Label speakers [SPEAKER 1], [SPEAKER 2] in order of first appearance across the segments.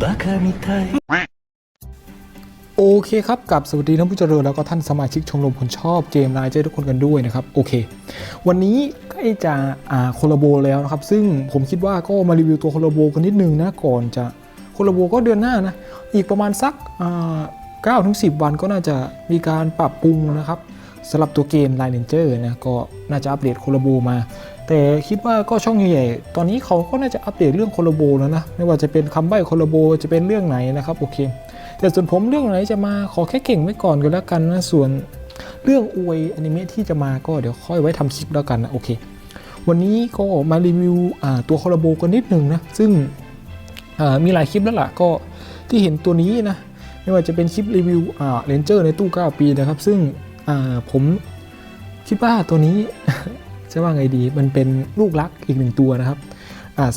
[SPEAKER 1] バカみたい
[SPEAKER 2] โอเคครับกับสวัสดีท่านผู้เจริญแล้วก็ท่านสมาชิกชมรมคนชอบเกมไลน์ใจทุกคนกันด้วยนะครับโอเค วันนี้ใกล้จะอ่าโคลาโบแล้วนะครับ ซึ่งผมคิดว่าก็มารีวิวตัวโคลาโบกันนิดนึงนะก่อนจะโคลาโบก็เดือนหน้านะ อีกประมาณสักเก้าถึงสิวันก็น่าจะมีการปรับปรุงนะครับ สำหรับตัวเกม Line Ranger นะก็น่าจะอัปเดตโคลาโบมา แต่คิดว่าก็ช่องใหญ่ๆตอนนี้เขาก็น่าจะอัปเดตเรื่องโคลาโบแล้วนะ ไม่ว่าจะเป็นคำใบ้โคลาโบจะเป็นเรื่องไหนนะครับโอเค แต่ส่วนผมเรื่องไหนจะมาขอแค่เก่งไว้ก่อนก็แล้วกันนะส่วนเรื่องอวยอนิเมะที่จะมาก็เดี๋ยวค่อยไว้ทำคลิปแล้วกันนะโอเค วันนี้ก็มารีวิวตัวคอลาโบกันนิดหนึ่งนะซึ่งมีหลายคลิปแล้วล่ะก็ที่เห็นตัวนี้นะไม่ว่าจะเป็นคลิปรีวิวเรนเจอร์ในตู้ 9 ปีนะครับ ซึ่ง ผมคิดว่าตัวนี้ จะว่าไงดีมันเป็นลูกรักอีกหนึ่งตัวนะครับ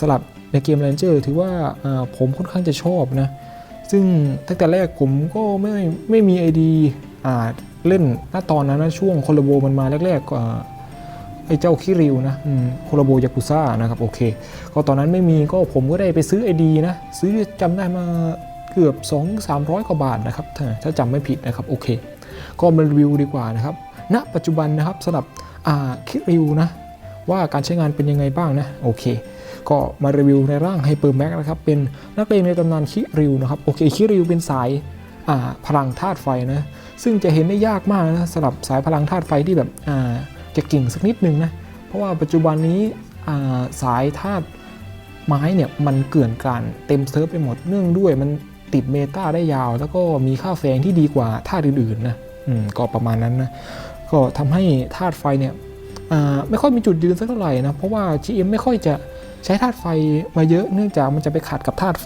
[SPEAKER 2] สลับในเกมเรนเจอร์ถือว่าผมค่อนข้างจะชอบนะ ซึ่งตั้งแต่แรกผมก็ไม่ไม่มีไอดีเล่นณตอนนั้นนะช่วงโคลโบมันมาแรกๆก็อ่าไอเจ้าคิริวนะอืมโลโบยากุซ่านะครับโอเค ก็ตอนนั้นไม่มีก็ผมก็ได้ไปซื้อไอดีนะ ซื้อจำได้มาเกือบ 2 300 กว่าบาทนะครับ ถ้าถ้าจำไม่ผิดนะครับโอเค ก็มารีวิวดีกว่านะครับณปัจจุบันนะครับสำหรับคิริวนะว่าการใช้งานเป็นยังไงบ้างนะโอเค ก็มารีวิวในร่างไฮเปอร์แม็กนะครับเป็นนักเลงในตำนานคิริวนะครับโอเคคิริวเป็นสายาพลังธาตุไฟนะซึ่งจะเห็นได้ยากมากนะสำหรับสายพลังธาตุไฟที่แบบจะเก่งสักนิดนึงนะเพราะว่าปัจจุบันนี้าสายธาตุไม้เนี่ยมันเกลื่อนกลานเต็มเซิร์ฟไปหมดเนื่องด้วยมันติดเมตาได้ยาว แล้วก็มีค่าแฝงที่ดีกว่าธาตุอื่นๆนะ ก็ประมาณนั้นนะก็ทำให้ธาตุไฟเนี่ยไม่ค่อยมีจุดยืนสักเท่าไหร่นะเพราะว่า GM ไม่ค่อยจะใช้ธาตุไฟมาเยอะเนื่องจากมันจะไปขัดกับธาตุ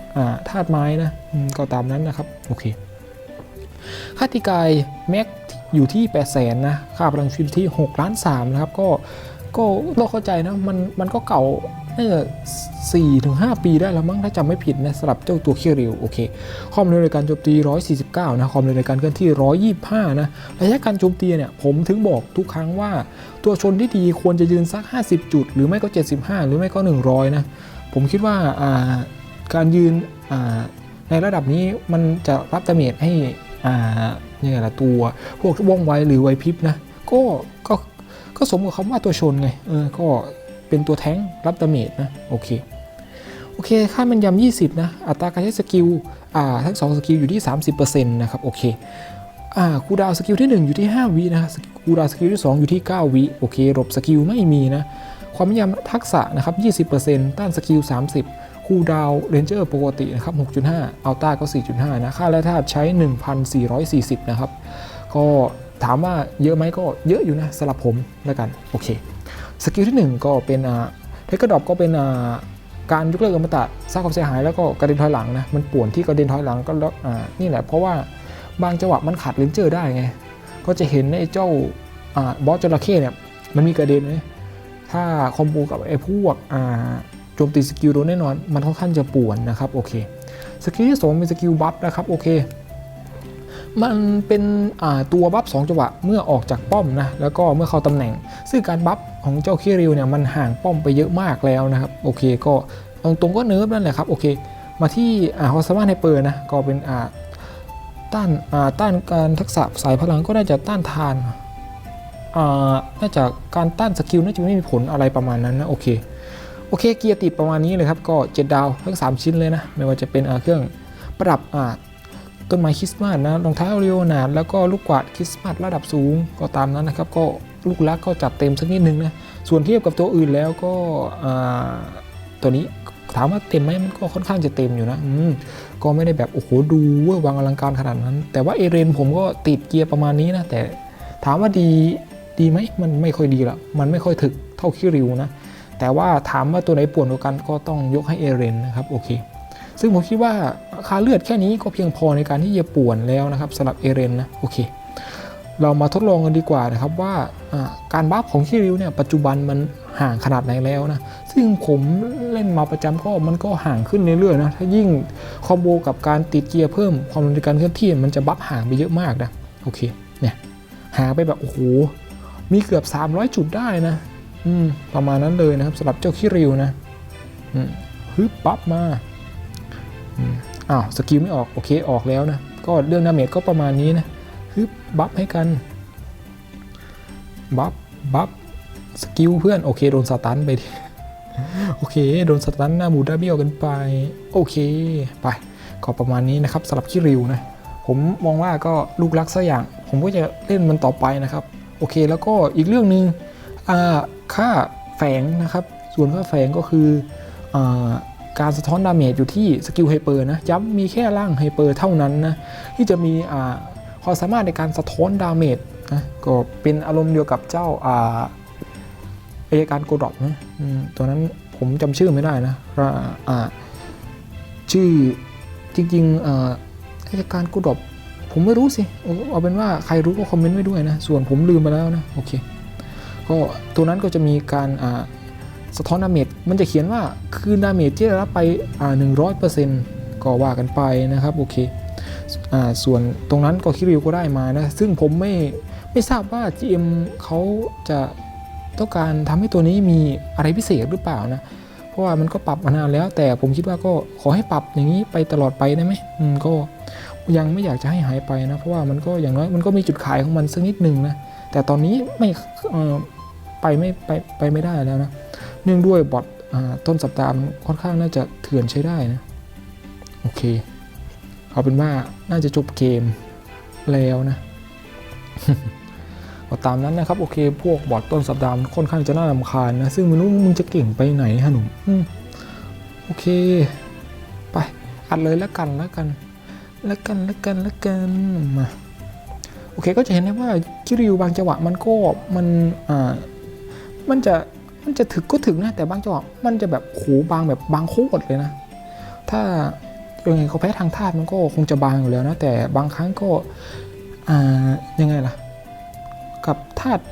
[SPEAKER 2] ธาตุไม้นะก็ตามนั้นนะครับโอเคค่าตีกายแม็กอยู่ที่ 8 0 0แสนนะค่าพลังชีวิตที่6ล้าน3นะครับก็ก็เราเข้าใจนะมันมันก็เก่า น่าจะ4ถึง5ปีได้แล้วมั้งถ้าจำไม่ผิดนะสำหรับเจ้าตัวเคียริวโอเคความเร็วในการโจมตี 149 นะความเร็วในการเคลื่อนที่ 125 นะระยะการโจมตีเนี่ยผมถึงบอกทุกครั้งว่า ตัวชนที่ดีควรจะยืนสัก 50 จุด หรือไม่ก็ 75 หรือไม่ก็ 100 นะ ผมคิดว่าการยืนในระดับนี้มันจะรับดาเมจให้อ่ายังไงล่ะตัวพวกว่องไวหรือไวพริบนะก็ก็ก็สมกับคำว่าตัวชนไงเออก็ เป็นตัวแท้งรับดาเมจนะโอเคโอเคค่ามันยำ20 นะ อัตราการใช้สกิลอ่าทั้ง2สกิลอยู่ที่ 30%นะครับโอเคอ่าคูดาวสกิลที่ 1 อยู่ที่ 5 วินะคูลดาวสกิลที่ 2 อยู่ที่ 9 วิโอเคหลบสกิลไม่มีนะความม่นยำทักษะนะครับ 20%ต้านสกิล 30 คูดาวเรนเจอร์ปกตินะครับ 6.5 อัลต้าก็ 4.5 นะ ค่าแร่ธาตุใช้ 1,440 นะครับ ก็ถามว่าเยอะไหมก็เยอะอยู่นะสำหรับผมแล้วกัน โอเค สกิลที่ 1 ก็เป็นอ่าเทคกระดอบก็เป็นอ่าการยกเลิกอมตะสร้างความเสียหายแล้วก็กระเด็นถอยหลังนะมันป่วนที่กระเด็นถอยหลังก็แล้วอ่านี่แหละเพราะว่าบางจังหวะมันขาดเลนเจอร์ได้ไง ก็จะเห็นไอ้เจ้าอ่าบอสจระเข้เนี่ยมันมีกระเด็นไหมถ้าคอมโบกับไอ้พวกอ่าโจมตีสกิลโดนแน่นอน มันค่อนข้างจะป่วนนะครับโอเคสกิลที่สองเป็นสกิลบัฟนะครับโอเค มันเป็นตัวบัฟ2จังหวะเมื่อออกจากป้อมนะแล้วก็เมื่อเข้าตำแหน่ง ซึ่งการบัฟของเจ้าคิริวเนี่ยมันห่างป้อมไปเยอะมากแล้วนะครับโอเคก็ตรงตรงๆก็เนิร์ฟนั่นแหละครับโอเค มาที่อาฮอสมาไฮเปอร์นะก็เป็นต้านาต้านการทักษะสายพลังก็น่าจะต้านทานอ่าน่าจะการต้านสกิลน่าจะไม่มีผลอะไรประมาณนั้นนะโอเคโอเคเกียร์ติดประมาณนี้เลยครับก็ 7 ดาวทั้ง 3 ชิ้นเลยนะ ไม่ว่าจะเป็นเครื่องปรับอ ต้นไม้คริสต์มาสนะรองเท้าเรียวนาดแล้วก็ลูกกวาดคริสต์มาสระดับสูงก็ตามนั้นนะครับ ก็ลูกลักก็จัดเต็มสักนิดนึงนะส่วนเทียบกับตัวอื่นแล้วก็อ่าตัวนี้ถามว่าเต็มไหมมันก็ค่อนข้างจะเต็มอยู่นะก็ไม่ได้แบบโอ้โหดูเวอร์วังอลังการขนาดนั้น แต่ว่าเอเรนผมก็ติดเกียร์ประมาณนี้นะแต่ถามว่าดีดีไหมมันไม่ค่อยดีละมันไม่ค่อยถึกเท่าคิริวนะแต่ว่าถามว่าตัวไหนป่วนกว่ากันก็ต้องยกให้เอเรนนะครับโอเค ซึ่งผมคิดว่าค่าเลือดแค่นี้ก็เพียงพอในการที่จะป่วนแล้วนะครับสำหรับเอเรนนะโอเค เรามาทดลองกันดีกว่านะครับว่าการบัฟของคิริวเนี่ยปัจจุบันมันห่างขนาดไหนแล้วนะซึ่งผมเล่นมาประจำก็มันก็ห่างขึ้นเรื่อยๆนะถ้ายิ่งคอมโบกับการติดเกียร์เพิ่มความเร็วในการเคลื่อนที่มันจะบัฟห่างไปเยอะมากนะโอเคเนี่ยห่างไปแบบโอ้โหมีเกือบ 300 จุดได้นะอืมประมาณนั้นเลยนะครับสำหรับเจ้าคิริวนะฮึบปั๊บมา อ้าวสกิลไม่ออก โอเคออกแล้วนะ ก็เรื่องดาเมจก็ประมาณนี้นะฮึบบัฟให้กัน บัฟ บัฟ สกิลเพื่อน โอเค โดนสตันไปดิโอเค โดนสตันหน้าหมูดาเบี้ยวกันไป โอเค ไป ก็ประมาณนี้นะครับสำหรับคิริวนะ ผมมองว่าก็ลูกรักสักอย่าง ผมก็จะเล่นมันต่อไปนะครับ โอเค แล้วก็อีกเรื่องหนึ่งอ่าค่าแฝงนะครับ ส่วนค่าแฝงก็คืออ การสะท้อนดาเมจอยู่ที่สกิลไฮเปอร์นะย้ำมีแค่ร่างไฮเปอร์เท่านั้นนะที่จะมีความสามารถในการสะท้อนดาเมจนะก็เป็นอารมณ์เดียวกับเจ้าอาอายการโกดอกนะตัวนั้นผมจำชื่อไม่ได้นะว่าชื่อจริงๆอาอายการโกดอบผมไม่รู้สิเอาเป็นว่าใครรู้ก็คอมเมนต์ไว้ด้วยนะ ส่วนผมลืมไปแล้วนะ โอเค ก็ตัวนั้นก็จะมีการ สะท้อนดาเมจมันจะเขียนว่าคืนดาเมจที่ได้รับไปอ่าหนึ่งร้อยเปอร์เซนต์ก็ว่ากันไปนะครับโอเคอ่าส่วนตรงนั้นก็คิริวก็ได้มานะซึ่งผมไม่ไม่ทราบว่า GM เขาจะต้องการทำให้ตัวนี้มีอะไรพิเศษหรือเปล่านะเพราะว่ามันก็ปรับมานานแล้ว แต่ผมคิดว่าก็ขอให้ปรับอย่างนี้ไปตลอดไปได้ไหมอืมก็ยังไม่อยากจะให้หายไปนะ เพราะว่ามันก็อย่างน้อยมันก็มีจุดขายของมันสักนิดหนึ่งนะแต่ตอนนี้ไม่เออไปไม่ไปไปไม่ได้แล้วนะ เนื่องด้วยบอทต้นสัปดาห์มันค่อนข้างน่าจะเถื่อนใช้ได้นะ โอเค เอาเป็นว่าน่าจะจบเกมแล้วนะก็ตามนั้นนะครับ โอเค พวกบอทต้นสัปดาห์มันค่อนข้างจะน่ารำคาญนะ ซึ่งไม่รู้มึงจะเก่งไปไหนฮะหนุ่มอืมโอเค ไป อัดเลยแล้วกันแล้วกัน แล้วกันแล้วกันแล้วกันมาโอเคก็จะเห็นได้ว่าคิริวบางจังหวะมันก็มันอ่ามันจะ มันจะถึกก็ถึงนะ แต่บางจังหวะมันจะแบบโหบางแบบบางโคตรเลยนะ ถ้ายังไงเขาแพ้ทางธาตุมันก็คงจะบางอยู่แล้วนะ แต่บางครั้งก็อ่ายังไงล่ะ กับธาตุ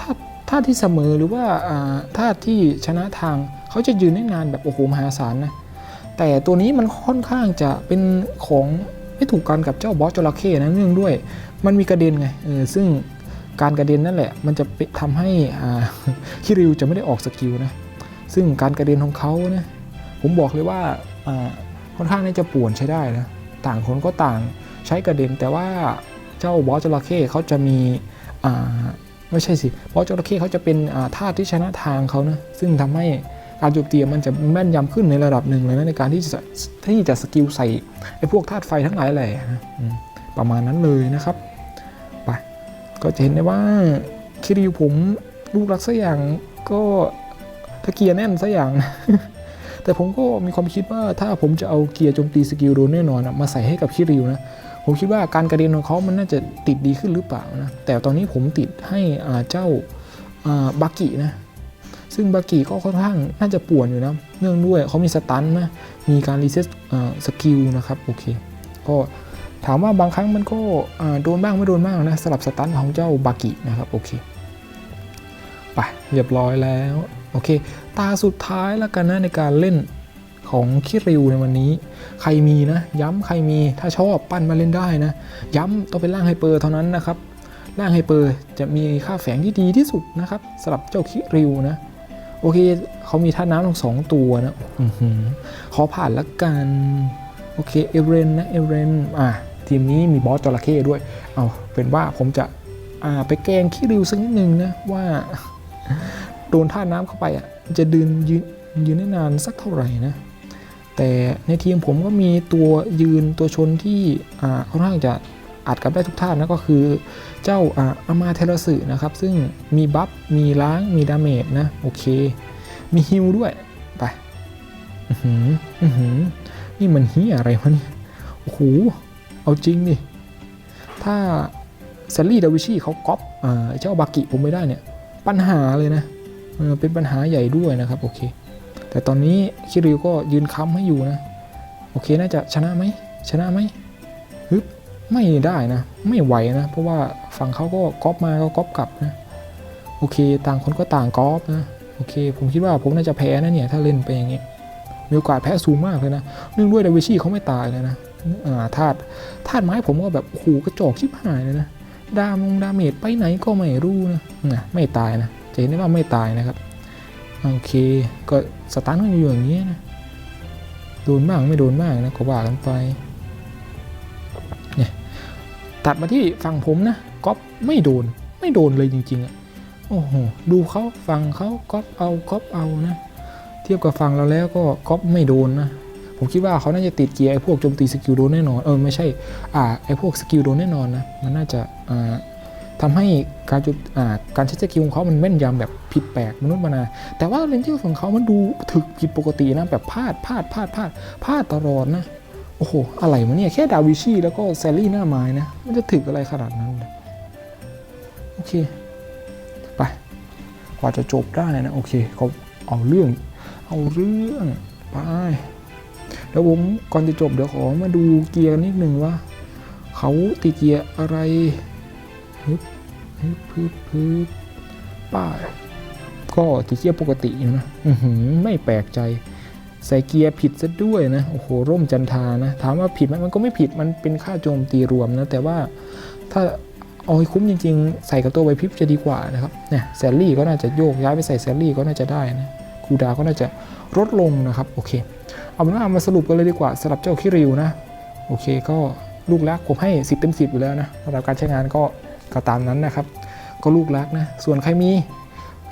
[SPEAKER 2] ธาตุธาตุที่เสมอหรือว่าอ่าธาตุที่ชนะทางเขาจะยืนได้นานแบบโอ้โหมหาศาลนะ แต่ตัวนี้มันค่อนข้างจะเป็นของไม่ถูกกันกับเจ้าบอสจระเข้นะเนื่องด้วย มันมีกระเด็นไงเออซึ่ง การกระเด็นนั่นแหละ มันจะทำให้คิริวจะไม่ได้ออกสกิลนะ ซึ่งการกระเด็นของเขานะผมบอกเลยว่าค่อนข้างน่าจะป่วนใช้ได้นะต่างคนก็ต่างใช้กระเด็นแต่ว่าเจ้าบอสจระเข้เขาจะมีไม่ใช่สิบอสจระเข้เขาจะเป็นอ่าธาตุที่ชนะทางเขานะซึ่งทำให้การโจมตีมันจะแม่นยำขึ้นในระดับหนึ่งเลยนะในการที่จะที่จะสกิลใส่ไอ้พวกธาตุไฟทั้งหลายแหล่นะประมาณนั้นเลยนะครับ ก็จะเห็นได้ว่าคิริวผมลูกรักสักอย่างก็ตะเกียร์แน่นสักอย่าง แต่ผมก็มีความคิดว่าถ้าผมจะเอาเกียร์โจมตีสกิลโดนแน่นอนมาใส่ให้กับคิริวนะผมคิดว่าการกระเด็นของเขามันน่าจะติดดีขึ้นหรือเปล่านะ แต่ตอนนี้ผมติดให้เจ้าอ่าบากินะ ซึ่งบากิก็ค่อนข้างน่าจะป่วนอยู่นะ เนื่องด้วยเขามีสตันนะ มีการรีเซ็ตสกิลนะครับ โอเค ก็ ถามว่าบางครั้งมันก็โดนบ้างไม่โดนบ้างนะสลับสตันของเจ้าบากินะครับโอเคไปเรียบร้อยแล้วโอเค ตาสุดท้ายแล้วกันนะในการเล่นของคิริวในวันนี้ ใครมีนะ ย้ำใครมีถ้าชอบปั้นมาเล่นได้นะ ย้ำต้องเป็นร่างไฮเปอร์เท่านั้นนะครับร่างไฮเปอร์จะมีค่าแฝงที่ดีที่สุดนะครับสำหรับเจ้าคิริวนะโอเคเขามีท่าน้ำทั้งสองตัวนะอื้อหือขอผ่านละกัน โอเค เอเรนนะ เอเรนอะ ทีมนี้มีบอสจระเข้ด้วย เอาเป็นว่าผมจะไปแกล้งคิริวสักนิดนึงนะว่าโดนท่าน้ำเข้าไปอะจะดืนยืนยืนได้นานสักเท่าไหร่นะแต่ในทีมผมก็มีตัวยืนตัวชนที่อ่าค่อนข้างจะอัดกับได้ทุกท่านนะก็คือเจ้าอามาเทรสึนะครับ ซึ่งมีบัฟ มีล้างมีดาเมจนะ โอเค มีฮิลด้วย ไปอือหืออือหือนี่มันเฮียอะไรวะเนี่ยโอ้โห เอาจริงดิถ้าแซลลี่ดาวิชีเขาก๊อปเจ้าบากิผมไม่ได้เนี่ย ปัญหาเลยนะเป็นปัญหาใหญ่ด้วยนะครับ โอเค แต่ตอนนี้คิริวก็ยืนค้ำให้อยู่นะ โอเคน่าจะชนะไหมชนะไหมฮึบไม่ได้นะ ไม่ไหวนะ เพราะว่าฝั่งเขาก็ก๊อปมาก็ก๊อปกลับนะ โอเค ต่างคนก็ต่างก๊อปนะ โอเค ผมคิดว่าผมน่าจะแพ้นะเนี่ย ถ้าเล่นไปอย่างงี้ มีโอกาสแพ้สูงมากเลยนะ เนื่องด้วยดาวิชีเขาไม่ตายเลยนะ ธาตุธาตุไม้ผมก็แบบโอ้โหกระจอกชิบหายเลยนะดามงดาเมจไปไหนก็ไม่รู้นะนะไม่ตายนะจะเห็นได้ว่าไม่ตายนะครับโอเคก็สตาร์ทกันอยู่อย่างนี้นะโดนบ้างไม่โดนบ้างนะก็ว่ากันไปเนี่ยตัดมาที่ฝั่งผมนะก๊อปไม่โดนไม่โดนเลยจริงๆอะโอ้โหดูเขาฝั่งเขาก๊อปเอาก๊อปเอานะ เทียบกับฝั่งเราแล้วก็ก๊อปไม่โดนนะ ผมคิดว่าเขาน่าจะติดเกียร์ไอ้พวกโจมตีสกิลโดนแน่นอน เออไม่ใช่ อ่าไอ้พวกสกิลโดนแน่นอนนะ มันน่าจะอ่าทำให้การจุดอ่าการใช้สกิลของเขามันแม่นยำแบบผิดแปลกมนุษย์มนา แต่ว่าเลนเจอร์ของเขามันดูถึกผิดปกตินะแบบพลาดพลาดพลาดพลาดพลาดตลอดนะ โอ้โห อะไรวะเนี่ย แค่ดาวิชีแล้วก็แซลลี่หน้าไม้นะ มันจะถึกอะไรขนาดนั้น โอเค ไป กว่าจะจบได้นะ โอเคเขาเอาเรื่อง เอาเรื่อง ไป เดี๋ยวผมก่อนจะจบเดี๋ยวขอมาดูเกียร์นิดหนึ่งว่า เขาตีเกียร์อะไรฮึบฮึบฮึบฮึบป้าก็ตีเกียร์ปกติอยู่นะอือหือไม่แปลกใจ ใส่เกียร์ผิดซะด้วยนะ โอ้โห ร่มจันทานะ ถามว่าผิดไหมมันก็ไม่ผิดมันเป็นค่าโจมตีรวมนะ แต่ว่าถ้าเอาให้คุ้มจริง ๆ ใส่กับตัวไวพริบจะดีกว่านะครับเนี่ยแซลลี่ก็น่าจะโยกย้ายไปใส่แซลลี่ก็น่าจะได้นะ คูดาวก็น่าจะลดลงนะครับโอเค เอาเป็นว่ามาสรุปกันเลยดีกว่าสำหรับเจ้าคิริวนะโอเคก็ลูกรักผมให้ 10 เต็ม 10 อยู่แล้วนะสำหรับการใช้งานก็ก็ตามนั้นนะครับก็ลูกรักนะส่วนใครมี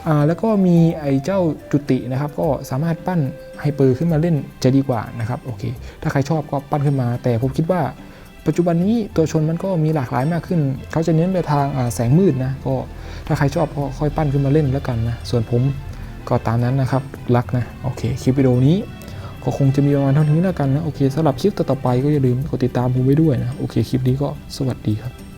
[SPEAKER 2] อ่าแล้วก็มีไอ้เจ้าจุตินะครับ ก็สามารถปั้นไฮเปอร์ขึ้นมาเล่นจะดีกว่านะครับโอเคถ้าใครชอบก็ปั้นขึ้นมา แต่ผมคิดว่าปัจจุบันนี้ตัวชนมันก็มีหลากหลายมากขึ้น เขาจะเน้นไปทางแสงมืดนะก็ถ้าใครชอบก็ค่อยปั้นขึ้นมาเล่นแล้วกันนะส่วนผม ก็ตามนั้นนะครับ รักนะ โอเค คลิปวิดีโอนี้ ก็คงจะมีประมาณเท่านี้แล้วกันนะ โอเคสำหรับคลิปต่อๆไปก็อย่าลืมกดติดตามผมไว้ด้วยนะ โอเค คลิปนี้ก็สวัสดีครับ